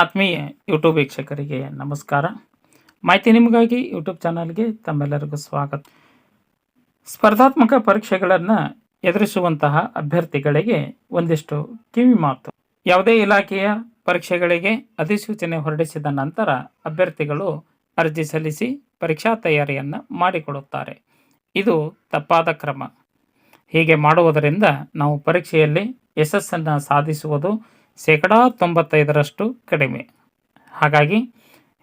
ಆತ್ಮೀಯ ಯೂಟ್ಯೂಬ್ ವೀಕ್ಷಕರಿಗೆ ನಮಸ್ಕಾರ. ಮಾಹಿತಿ ನಿಮಗಾಗಿ ಯೂಟ್ಯೂಬ್ ಚಾನಲ್ಗೆ ತಮ್ಮೆಲ್ಲರಿಗೂ ಸ್ವಾಗತ. ಸ್ಪರ್ಧಾತ್ಮಕ ಪರೀಕ್ಷೆಗಳನ್ನು ಎದುರಿಸುವಂತಹ ಅಭ್ಯರ್ಥಿಗಳಿಗೆ ಒಂದಿಷ್ಟು ಕಿವಿ ಮಾತು. ಯಾವುದೇ ಇಲಾಖೆಯ ಪರೀಕ್ಷೆಗಳಿಗೆ ಅಧಿಸೂಚನೆ ಹೊರಡಿಸಿದ ನಂತರ ಅಭ್ಯರ್ಥಿಗಳು ಅರ್ಜಿ ಸಲ್ಲಿಸಿ ಪರೀಕ್ಷಾ ತಯಾರಿಯನ್ನು ಮಾಡಿಕೊಡುತ್ತಾರೆ. ಇದು ತಪ್ಪಾದ ಕ್ರಮ. ಹೀಗೆ ಮಾಡುವುದರಿಂದ ನಾವು ಪರೀಕ್ಷೆಯಲ್ಲಿ ಯಶಸ್ಸನ್ನು ಸಾಧಿಸುವುದು ಶೇಕಡಾ ತೊಂಬತ್ತೈದರಷ್ಟು ಕಡಿಮೆ. ಹಾಗಾಗಿ,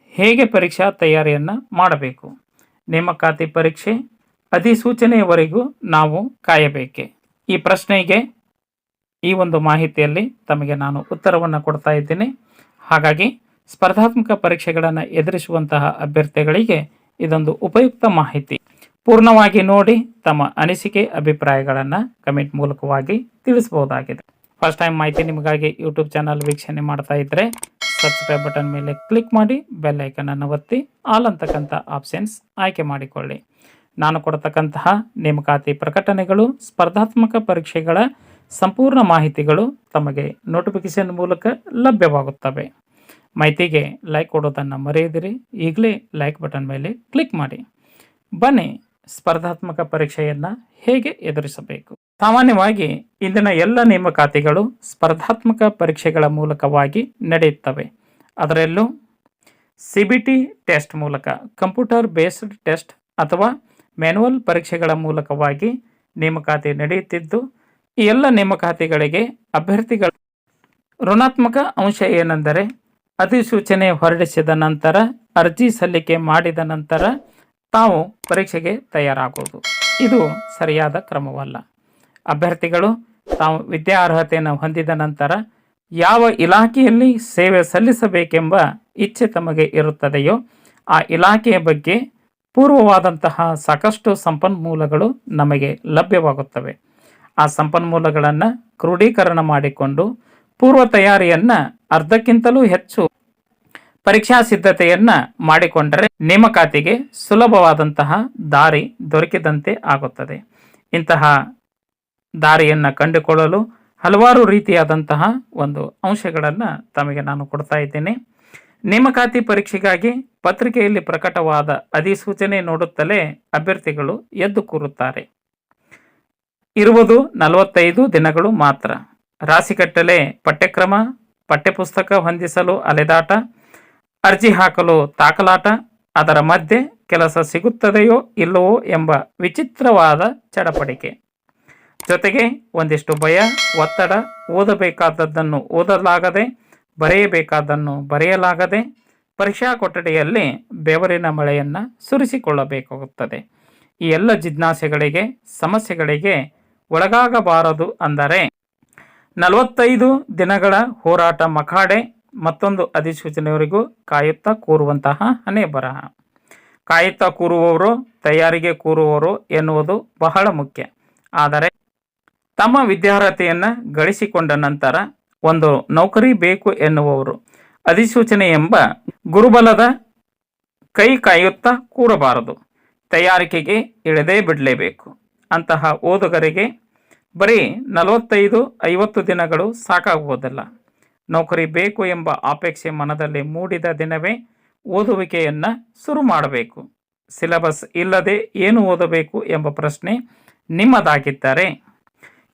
ಹೇಗೆ ಪರೀಕ್ಷಾ ತಯಾರಿಯನ್ನು ಮಾಡಬೇಕು? ನೇಮಕಾತಿ ಪರೀಕ್ಷೆ ಅಧಿಸೂಚನೆಯವರೆಗೂ ನಾವು ಕಾಯಬೇಕೆ? ಈ ಪ್ರಶ್ನೆಗೆ ಈ ಒಂದು ಮಾಹಿತಿಯಲ್ಲಿ ತಮಗೆ ನಾನು ಉತ್ತರವನ್ನು ಕೊಡ್ತಾ ಇದ್ದೀನಿ. ಹಾಗಾಗಿ, ಸ್ಪರ್ಧಾತ್ಮಕ ಪರೀಕ್ಷೆಗಳನ್ನು ಎದುರಿಸುವಂತಹ ಅಭ್ಯರ್ಥಿಗಳಿಗೆ ಇದೊಂದು ಉಪಯುಕ್ತ ಮಾಹಿತಿ. ಪೂರ್ಣವಾಗಿ ನೋಡಿ ತಮ್ಮ ಅನಿಸಿಕೆ, ಅಭಿಪ್ರಾಯಗಳನ್ನು ಕಮೆಂಟ್ ಮೂಲಕವಾಗಿ ತಿಳಿಸಬಹುದಾಗಿದೆ. ಫಸ್ಟ್ ಟೈಮ್ ಮಾಹಿತಿ ನಿಮಗಾಗಿ ಯೂಟ್ಯೂಬ್ ಚಾನಲ್ ವೀಕ್ಷಣೆ ಮಾಡ್ತಾ ಇದ್ದರೆ ಸಬ್ಸ್ಕ್ರೈಬ್ ಬಟನ್ ಮೇಲೆ ಕ್ಲಿಕ್ ಮಾಡಿ ಬೆಲ್ ಐಕನನ್ನು ಒತ್ತಿ ಆಲ್ ಅಂತಕ್ಕಂಥ ಆಪ್ಷನ್ಸ್ ಆಯ್ಕೆ ಮಾಡಿಕೊಳ್ಳಿ. ನಾನು ಕೊಡತಕ್ಕಂತಹ ನೇಮಕಾತಿ ಪ್ರಕಟಣೆಗಳು, ಸ್ಪರ್ಧಾತ್ಮಕ ಪರೀಕ್ಷೆಗಳ ಸಂಪೂರ್ಣ ಮಾಹಿತಿಗಳು ತಮಗೆ ನೋಟಿಫಿಕೇಶನ್ ಮೂಲಕ ಲಭ್ಯವಾಗುತ್ತವೆ. ಮಾಹಿತಿಗೆ ಲೈಕ್ ಕೊಡೋದನ್ನು ಮರೆಯದಿರಿ, ಈಗಲೇ ಲೈಕ್ ಬಟನ್ ಮೇಲೆ ಕ್ಲಿಕ್ ಮಾಡಿ. ಬನ್ನಿ, ಸ್ಪರ್ಧಾತ್ಮಕ ಪರೀಕ್ಷೆಯನ್ನು ಹೇಗೆ ಎದುರಿಸಬೇಕು? ಸಾಮಾನ್ಯವಾಗಿ ಇಂದಿನ ಎಲ್ಲ ನೇಮಕಾತಿಗಳು ಸ್ಪರ್ಧಾತ್ಮಕ ಪರೀಕ್ಷೆಗಳ ಮೂಲಕವಾಗಿ ನಡೆಯುತ್ತವೆ. ಅದರಲ್ಲೂ ಸಿ ಬಿ ಟಿ ಟೆಸ್ಟ್ ಮೂಲಕ ಕಂಪ್ಯೂಟರ್ ಬೇಸ್ಡ್ ಟೆಸ್ಟ್ ಅಥವಾ ಮ್ಯಾನುವಲ್ ಪರೀಕ್ಷೆಗಳ ಮೂಲಕವಾಗಿ ನೇಮಕಾತಿ ನಡೆಯುತ್ತಿದ್ದು, ಈ ಎಲ್ಲ ನೇಮಕಾತಿಗಳಿಗೆ ಅಭ್ಯರ್ಥಿಗಳ ಋಣಾತ್ಮಕ ಅಂಶ ಏನೆಂದರೆ, ಅಧಿಸೂಚನೆ ಹೊರಡಿಸಿದ ನಂತರ, ಅರ್ಜಿ ಸಲ್ಲಿಕೆ ಮಾಡಿದ ನಂತರ ತಾವು ಪರೀಕ್ಷೆಗೆ ತಯಾರಾಗುವುದು. ಇದು ಸರಿಯಾದ ಕ್ರಮವಲ್ಲ. ಅಭ್ಯರ್ಥಿಗಳು ತಾವು ವಿದ್ಯಾರ್ಹತೆಯನ್ನು ಹೊಂದಿದ ನಂತರ ಯಾವ ಇಲಾಖೆಯಲ್ಲಿ ಸೇವೆ ಸಲ್ಲಿಸಬೇಕೆಂಬ ಇಚ್ಛೆ ತಮಗೆ ಇರುತ್ತದೆಯೋ ಆ ಇಲಾಖೆಯ ಬಗ್ಗೆ ಪೂರ್ವವಾದಂತಹ ಸಾಕಷ್ಟು ಸಂಪನ್ಮೂಲಗಳು ನಮಗೆ ಲಭ್ಯವಾಗುತ್ತವೆ. ಆ ಸಂಪನ್ಮೂಲಗಳನ್ನು ಕ್ರೋಢೀಕರಣ ಮಾಡಿಕೊಂಡು ಪೂರ್ವ ತಯಾರಿಯನ್ನು ಅರ್ಧಕ್ಕಿಂತಲೂ ಹೆಚ್ಚು ಪರೀಕ್ಷಾ ಸಿದ್ಧತೆಯನ್ನು ಮಾಡಿಕೊಂಡರೆ ನೇಮಕಾತಿಗೆ ಸುಲಭವಾದಂತಹ ದಾರಿ ದೊರಕಿದಂತೆ ಆಗುತ್ತದೆ. ಇಂತಹ ದಾರಿಯನ್ನು ಕಂಡುಕೊಳ್ಳಲು ಹಲವಾರು ರೀತಿಯಾದಂತಹ ಒಂದು ಅಂಶಗಳನ್ನು ತಮಗೆ ನಾನು ಕೊಡ್ತಾ ಇದ್ದೇನೆ. ನೇಮಕಾತಿ ಪರೀಕ್ಷೆಗಾಗಿ ಪತ್ರಿಕೆಯಲ್ಲಿ ಪ್ರಕಟವಾದ ಅಧಿಸೂಚನೆ ನೋಡುತ್ತಲೇ ಅಭ್ಯರ್ಥಿಗಳು ಎದ್ದು ಕೂರುತ್ತಾರೆ. ಇರುವುದು ನಲವತ್ತೈದು ದಿನಗಳು ಮಾತ್ರ. ರಾಶಿಕಟ್ಟಲೆ ಪಠ್ಯಕ್ರಮ, ಪಠ್ಯಪುಸ್ತಕ ಹೊಂದಿಸಲು ಅಲೆದಾಟ, ಅರ್ಜಿ ಹಾಕಲು ತಾಕಲಾಟ, ಅದರ ಮಧ್ಯೆ ಕೆಲಸ ಸಿಗುತ್ತದೆಯೋ ಇಲ್ಲವೋ ಎಂಬ ವಿಚಿತ್ರವಾದ ಚಡಪಡಿಕೆ. ಜೊತೆಗೆ ಒಂದಿಷ್ಟು ಭಯ, ಒತ್ತಡ ಓದಬೇಕಾದದ್ದನ್ನು ಓದಲಾಗದೆ ಬರೆಯಬೇಕಾದನ್ನು ಬರೆಯಲಾಗದೆ ಪರೀಕ್ಷಾ ಕೊಠಡಿಯಲ್ಲಿ ಬೆವರಿನ ಮಳೆಯನ್ನು ಸುರಿಸಿಕೊಳ್ಳಬೇಕಾಗುತ್ತದೆ. ಈ ಎಲ್ಲ ಜಿಜ್ಞಾಸೆಗಳಿಗೆ, ಸಮಸ್ಯೆಗಳಿಗೆ ಒಳಗಾಗಬಾರದು ಅಂದರೆ ನಲವತ್ತೈದು ದಿನಗಳ ಹೋರಾಟ ಮಖಾಡೆ ಮತ್ತೊಂದು ಅಧಿಸೂಚನೆಯವರೆಗೂ ಕಾಯುತ್ತಾ ಕೂರುವಂತಹ ಹಣೆ ಬರಹ ಕಾಯುತ್ತಾ ಕೂರುವವರು, ತಯಾರಿಗೆ ಕೂರುವವರು ಎನ್ನುವುದು ಬಹಳ ಮುಖ್ಯ. ಆದರೆ ತಮ್ಮ ವಿದ್ಯಾರ್ಹತೆಯನ್ನು ಗಳಿಸಿಕೊಂಡ ನಂತರ ಒಂದು ನೌಕರಿ ಬೇಕು ಎನ್ನುವವರು. ಅಧಿಸೂಚನೆ ಎಂಬ ಗುರುಬಲದ ಕೈ ಕಾಯುತ್ತಾ ಕೂರಬಾರದು. ತಯಾರಿಕೆಗೆ ಇಳದೇ ಬಿಡಲೇಬೇಕು. ಅಂತಹ ಓದುಗರಿಗೆ ಬರೀ ನಲವತ್ತೈದು, ಐವತ್ತು ದಿನಗಳು ಸಾಕಾಗುವುದಿಲ್ಲ. ನೌಕರಿ ಬೇಕು ಎಂಬ ಅಪೇಕ್ಷೆ ಮನದಲ್ಲಿ ಮೂಡಿದ ದಿನವೇ ಓದುವಿಕೆಯನ್ನು ಶುರು ಮಾಡಬೇಕು. ಸಿಲೆಬಸ್ ಇಲ್ಲದೆ ಏನು ಓದಬೇಕು ಎಂಬ ಪ್ರಶ್ನೆ ನಿಮ್ಮದಾಗಿದ್ದರೆ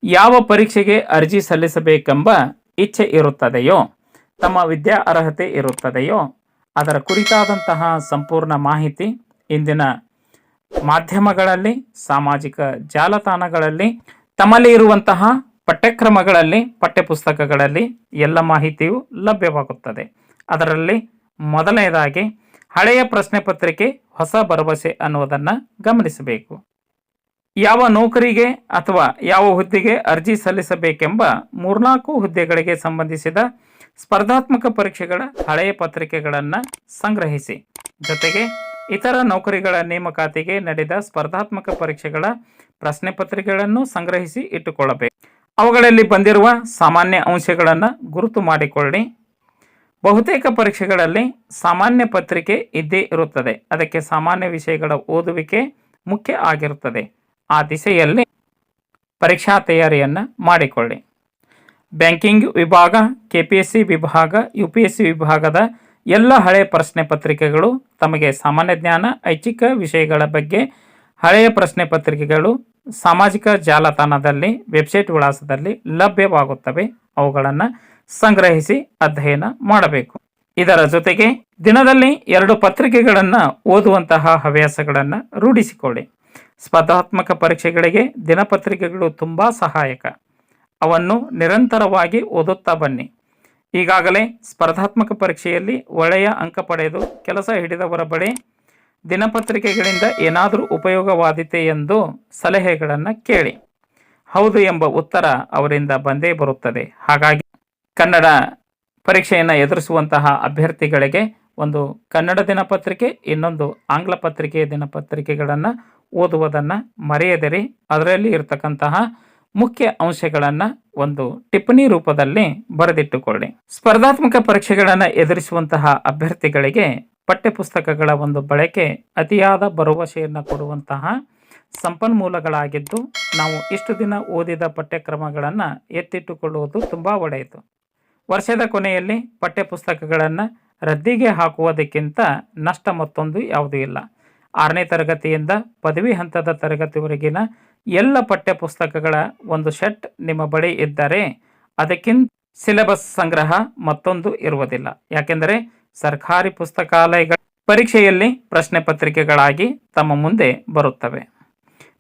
ಯಾವ ಪರೀಕ್ಷೆಗೆ ಅರ್ಜಿ ಸಲ್ಲಿಸಬೇಕೆಂಬ ಇಚ್ಛೆ ಇರುತ್ತದೆಯೋ, ತಮ್ಮ ವಿದ್ಯಾ ಅರ್ಹತೆ ಇರುತ್ತದೆಯೋ, ಅದರ ಕುರಿತಾದಂತಹ ಸಂಪೂರ್ಣ ಮಾಹಿತಿ ಇಂದಿನ ಮಾಧ್ಯಮಗಳಲ್ಲಿ, ಸಾಮಾಜಿಕ ಜಾಲತಾಣಗಳಲ್ಲಿ, ತಮ್ಮಲ್ಲಿ ಇರುವಂತಹ ಪಠ್ಯಕ್ರಮಗಳಲ್ಲಿ, ಪಠ್ಯಪುಸ್ತಕಗಳಲ್ಲಿ ಎಲ್ಲ ಮಾಹಿತಿಯು ಲಭ್ಯವಾಗುತ್ತದೆ. ಅದರಲ್ಲಿ ಮೊದಲನೆಯದಾಗಿ ಹಳೆಯ ಪ್ರಶ್ನೆ ಪತ್ರಿಕೆ ಹೊಸ ಭರವಸೆ ಅನ್ನುವುದನ್ನು ಗಮನಿಸಬೇಕು. ಯಾವ ನೌಕರಿಗೆ ಅಥವಾ ಯಾವ ಹುದ್ದೆಗೆ ಅರ್ಜಿ ಸಲ್ಲಿಸಬೇಕೆಂಬ ಮೂರ್ನಾಲ್ಕು ಹುದ್ದೆಗಳಿಗೆ ಸಂಬಂಧಿಸಿದ ಸ್ಪರ್ಧಾತ್ಮಕ ಪರೀಕ್ಷೆಗಳ ಹಳೆಯ ಪತ್ರಿಕೆಗಳನ್ನು ಸಂಗ್ರಹಿಸಿ. ಜೊತೆಗೆ ಇತರ ನೌಕರಿಗಳ ನೇಮಕಾತಿಗೆ ನಡೆದ ಸ್ಪರ್ಧಾತ್ಮಕ ಪರೀಕ್ಷೆಗಳ ಪ್ರಶ್ನೆ ಪತ್ರಿಕೆಗಳನ್ನು ಸಂಗ್ರಹಿಸಿ ಇಟ್ಟುಕೊಳ್ಳಬೇಕು. ಅವುಗಳಲ್ಲಿ ಬಂದಿರುವ ಸಾಮಾನ್ಯ ಅಂಶಗಳನ್ನು ಗುರುತು ಮಾಡಿಕೊಳ್ಳಿ. ಬಹುತೇಕ ಪರೀಕ್ಷೆಗಳಲ್ಲಿ ಸಾಮಾನ್ಯ ಪತ್ರಿಕೆ ಇದ್ದೇ ಇರುತ್ತದೆ. ಅದಕ್ಕೆ ಸಾಮಾನ್ಯ ವಿಷಯಗಳ ಓದುವಿಕೆ ಮುಖ್ಯ ಆಗಿರುತ್ತದೆ. ಆ ದಿಸೆಯಲ್ಲಿ ಪರೀಕ್ಷಾ ತಯಾರಿಯನ್ನು ಮಾಡಿಕೊಳ್ಳಿ. ಬ್ಯಾಂಕಿಂಗ್ ವಿಭಾಗ ಕೆ ಪಿ ಎಸ್ ಸಿ ವಿಭಾಗ ಯು ಪಿ ಎಸ್ ಸಿ ವಿಭಾಗದ ಎಲ್ಲ ಹಳೆಯ ಪ್ರಶ್ನೆ ಪತ್ರಿಕೆಗಳು ತಮಗೆ ಸಾಮಾನ್ಯ ಜ್ಞಾನ, ಐಚ್ಛಿಕ ವಿಷಯಗಳ ಬಗ್ಗೆ ಹಳೆಯ ಪ್ರಶ್ನೆ ಪತ್ರಿಕೆಗಳು ಸಾಮಾಜಿಕ ಜಾಲತಾಣದಲ್ಲಿ, ವೆಬ್ಸೈಟ್ ವಿಳಾಸದಲ್ಲಿ ಲಭ್ಯವಾಗುತ್ತವೆ. ಅವುಗಳನ್ನು ಸಂಗ್ರಹಿಸಿ ಅಧ್ಯಯನ ಮಾಡಬೇಕು. ಇದರ ಜೊತೆಗೆ ದಿನದಲ್ಲಿ ಎರಡು ಪತ್ರಿಕೆಗಳನ್ನು ಓದುವಂತಹ ಹವ್ಯಾಸಗಳನ್ನು ರೂಢಿಸಿಕೊಳ್ಳಿ. ಸ್ಪರ್ಧಾತ್ಮಕ ಪರೀಕ್ಷೆಗಳಿಗೆ ದಿನಪತ್ರಿಕೆಗಳು ತುಂಬ ಸಹಾಯಕ. ಅವನ್ನು ನಿರಂತರವಾಗಿ ಓದುತ್ತಾ ಬನ್ನಿ. ಈಗಾಗಲೇ ಸ್ಪರ್ಧಾತ್ಮಕ ಪರೀಕ್ಷೆಯಲ್ಲಿ ಒಳ್ಳೆಯ ಅಂಕ ಪಡೆದು ಕೆಲಸ ಹಿಡಿದವರ ಬಳಿ ದಿನಪತ್ರಿಕೆಗಳಿಂದ ಏನಾದರೂ ಉಪಯೋಗವಾದೀತೆ ಎಂದು ಸಲಹೆಗಳನ್ನು ಕೇಳಿ. ಹೌದು ಎಂಬ ಉತ್ತರ ಅವರಿಂದ ಬಂದೇ ಬರುತ್ತದೆ. ಹಾಗಾಗಿ ಕನ್ನಡ ಪರೀಕ್ಷೆಯನ್ನು ಎದುರಿಸುವಂತಹ ಅಭ್ಯರ್ಥಿಗಳಿಗೆ ಒಂದು ಕನ್ನಡ ದಿನಪತ್ರಿಕೆ, ಇನ್ನೊಂದು ಆಂಗ್ಲ ಪತ್ರಿಕೆಯ ದಿನಪತ್ರಿಕೆಗಳನ್ನು ಓದುವುದನ್ನು ಮರೆಯದಿರಿ. ಅದರಲ್ಲಿ ಇರತಕ್ಕಂತಹ ಮುಖ್ಯ ಅಂಶಗಳನ್ನು ಒಂದು ಟಿಪ್ಪಣಿ ರೂಪದಲ್ಲಿ ಬರೆದಿಟ್ಟುಕೊಳ್ಳಿ. ಸ್ಪರ್ಧಾತ್ಮಕ ಪರೀಕ್ಷೆಗಳನ್ನು ಎದುರಿಸುವಂತಹ ಅಭ್ಯರ್ಥಿಗಳಿಗೆ ಪಠ್ಯಪುಸ್ತಕಗಳ ಒಂದು ಬಳಕೆ ಅತಿಯಾದ ಭರವಸೆಯನ್ನು ಕೊಡುವಂತಹ ಸಂಪನ್ಮೂಲಗಳಾಗಿದ್ದು, ನಾವು ಇಷ್ಟು ದಿನ ಓದಿದ ಪಠ್ಯಕ್ರಮಗಳನ್ನು ಎತ್ತಿಟ್ಟುಕೊಳ್ಳುವುದು ತುಂಬ ಒಳ್ಳೆಯದು. ವರ್ಷದ ಕೊನೆಯಲ್ಲಿ ಪಠ್ಯಪುಸ್ತಕಗಳನ್ನು ರದ್ದಿಗೆ ಹಾಕುವುದಕ್ಕಿಂತ ನಷ್ಟ ಮತ್ತೊಂದು ಯಾವುದೂ ಇಲ್ಲ. ಆರನೇ ತರಗತಿಯಿಂದ ಪದವಿ ಹಂತದ ತರಗತಿವರೆಗಿನ ಎಲ್ಲ ಪಠ್ಯಪುಸ್ತಕಗಳ ಒಂದು ಶೆಟ್ ನಿಮ್ಮ ಬಳಿ ಇದ್ದರೆ ಅದಕ್ಕಿಂತ ಸಿಲೆಬಸ್ ಸಂಗ್ರಹ ಮತ್ತೊಂದು ಇರುವುದಿಲ್ಲ. ಯಾಕೆಂದರೆ ಸರ್ಕಾರಿ ಪುಸ್ತಕಾಲಯಗಳ ಪರೀಕ್ಷೆಯಲ್ಲಿ ಪ್ರಶ್ನೆ ಪತ್ರಿಕೆಗಳಾಗಿ ತಮ್ಮ ಮುಂದೆ ಬರುತ್ತವೆ.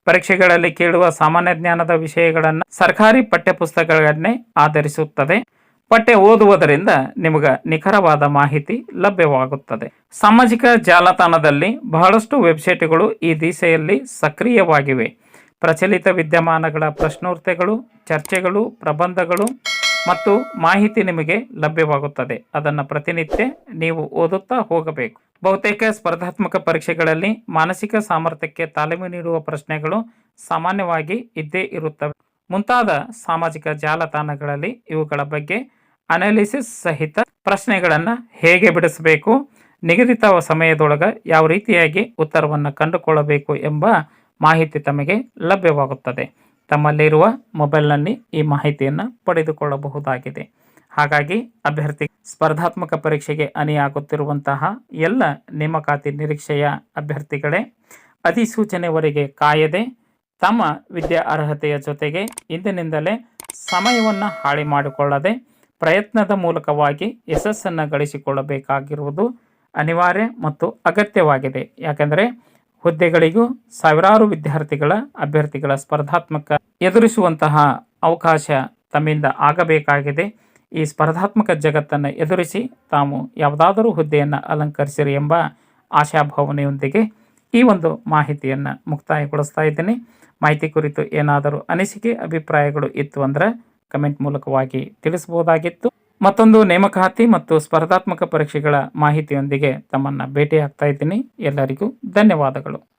ಪರೀಕ್ಷೆಗಳಲ್ಲಿ ಕೇಳುವ ಸಾಮಾನ್ಯ ಜ್ಞಾನದ ವಿಷಯಗಳನ್ನು ಸರ್ಕಾರಿ ಪಠ್ಯಪುಸ್ತಕಗಳನ್ನೇ ಆಧರಿಸುತ್ತದೆ. ಪಠ್ಯ ಓದುವುದರಿಂದ ನಿಮಗೆ ನಿಖರವಾದ ಮಾಹಿತಿ ಲಭ್ಯವಾಗುತ್ತದೆ. ಸಾಮಾಜಿಕ ಜಾಲತಾಣದಲ್ಲಿ ಬಹಳಷ್ಟು ವೆಬ್ಸೈಟ್ಗಳು ಈ ದಿಸೆಯಲ್ಲಿ ಸಕ್ರಿಯವಾಗಿವೆ. ಪ್ರಚಲಿತ ವಿದ್ಯಮಾನಗಳ ಪ್ರಶ್ನೋತ್ತರಗಳು, ಚರ್ಚೆಗಳು, ಪ್ರಬಂಧಗಳು ಮತ್ತು ಮಾಹಿತಿ ನಿಮಗೆ ಲಭ್ಯವಾಗುತ್ತದೆ. ಅದನ್ನು ಪ್ರತಿನಿತ್ಯ ನೀವು ಓದುತ್ತಾ ಹೋಗಬೇಕು. ಬಹುತೇಕ ಸ್ಪರ್ಧಾತ್ಮಕ ಪರೀಕ್ಷೆಗಳಲ್ಲಿ ಮಾನಸಿಕ ಸಾಮರ್ಥ್ಯಕ್ಕೆ ತಾಲೀಮು ನೀಡುವ ಪ್ರಶ್ನೆಗಳು ಸಾಮಾನ್ಯವಾಗಿ ಇದ್ದೇ ಇರುತ್ತವೆ. ಮುಂತಾದ ಸಾಮಾಜಿಕ ಜಾಲತಾಣಗಳಲ್ಲಿ ಇವುಗಳ ಬಗ್ಗೆ ಅನಾಲಿಸಿಸ್ ಸಹಿತ ಪ್ರಶ್ನೆಗಳನ್ನು ಹೇಗೆ ಬಿಡಿಸಬೇಕು, ನಿಗದಿತ ಸಮಯದೊಳಗೆ ಯಾವ ರೀತಿಯಾಗಿ ಉತ್ತರವನ್ನು ಕಂಡುಕೊಳ್ಳಬೇಕು ಎಂಬ ಮಾಹಿತಿ ತಮಗೆ ಲಭ್ಯವಾಗುತ್ತದೆ. ತಮ್ಮಲ್ಲಿರುವ ಮೊಬೈಲ್ನಲ್ಲಿ ಈ ಮಾಹಿತಿಯನ್ನು ಪಡೆದುಕೊಳ್ಳಬಹುದಾಗಿದೆ. ಹಾಗಾಗಿ ಅಭ್ಯರ್ಥಿ ಸ್ಪರ್ಧಾತ್ಮಕ ಪರೀಕ್ಷೆಗೆ ಅನಿಯಾಗುತ್ತಿರುವಂತಹ ಎಲ್ಲ ನೇಮಕಾತಿ ನಿರೀಕ್ಷೆಯ ಅಭ್ಯರ್ಥಿಗಳೇ, ಅಧಿಸೂಚನೆವರೆಗೆ ಕಾಯದೆ ತಮ್ಮ ವಿದ್ಯಾ ಅರ್ಹತೆಯ ಜೊತೆಗೆ ಇಂದಿನಿಂದಲೇ ಸಮಯವನ್ನು ಹಾಳಿ ಮಾಡಿಕೊಳ್ಳದೆ ಪ್ರಯತ್ನದ ಮೂಲಕವಾಗಿ ಯಶಸ್ಸನ್ನು ಗಳಿಸಿಕೊಳ್ಳಬೇಕಾಗಿರುವುದು ಅನಿವಾರ್ಯ ಮತ್ತು ಅಗತ್ಯವಾಗಿದೆ. ಯಾಕೆಂದರೆ ಹುದ್ದೆಗಳಿಗೂ ಸಾವಿರಾರು ವಿದ್ಯಾರ್ಥಿಗಳ, ಅಭ್ಯರ್ಥಿಗಳ ಸ್ಪರ್ಧಾತ್ಮಕ ಎದುರಿಸುವಂತಹ ಅವಕಾಶ ತಮ್ಮಿಂದ ಆಗಬೇಕಾಗಿದೆ. ಈ ಸ್ಪರ್ಧಾತ್ಮಕ ಜಗತ್ತನ್ನು ಎದುರಿಸಿ ತಾವು ಯಾವುದಾದರೂ ಹುದ್ದೆಯನ್ನು ಅಲಂಕರಿಸಿರಿ ಎಂಬ ಆಶಾಭಾವನೆಯೊಂದಿಗೆ ಈ ಒಂದು ಮಾಹಿತಿಯನ್ನು ಮುಕ್ತಾಯಗೊಳಿಸ್ತಾ ಇದ್ದೀನಿ. ಮಾಹಿತಿ ಕುರಿತು ಏನಾದರೂ ಅನಿಸಿಕೆ, ಅಭಿಪ್ರಾಯಗಳು ಇತ್ತು ಅಂದರೆ ಕಮೆಂಟ್ ಮೂಲಕವಾಗಿ ತಿಳಿಸಬಹುದಾಗಿತ್ತು. ಮತ್ತೊಂದು ನೇಮಕಾತಿ ಮತ್ತು ಸ್ಪರ್ಧಾತ್ಮಕ ಪರೀಕ್ಷೆಗಳ ಮಾಹಿತಿಯೊಂದಿಗೆ ತಮ್ಮನ್ನು ಭೇಟಿಯಾಗ್ತಾ ಇದ್ದೀನಿ. ಎಲ್ಲರಿಗೂ ಧನ್ಯವಾದಗಳು.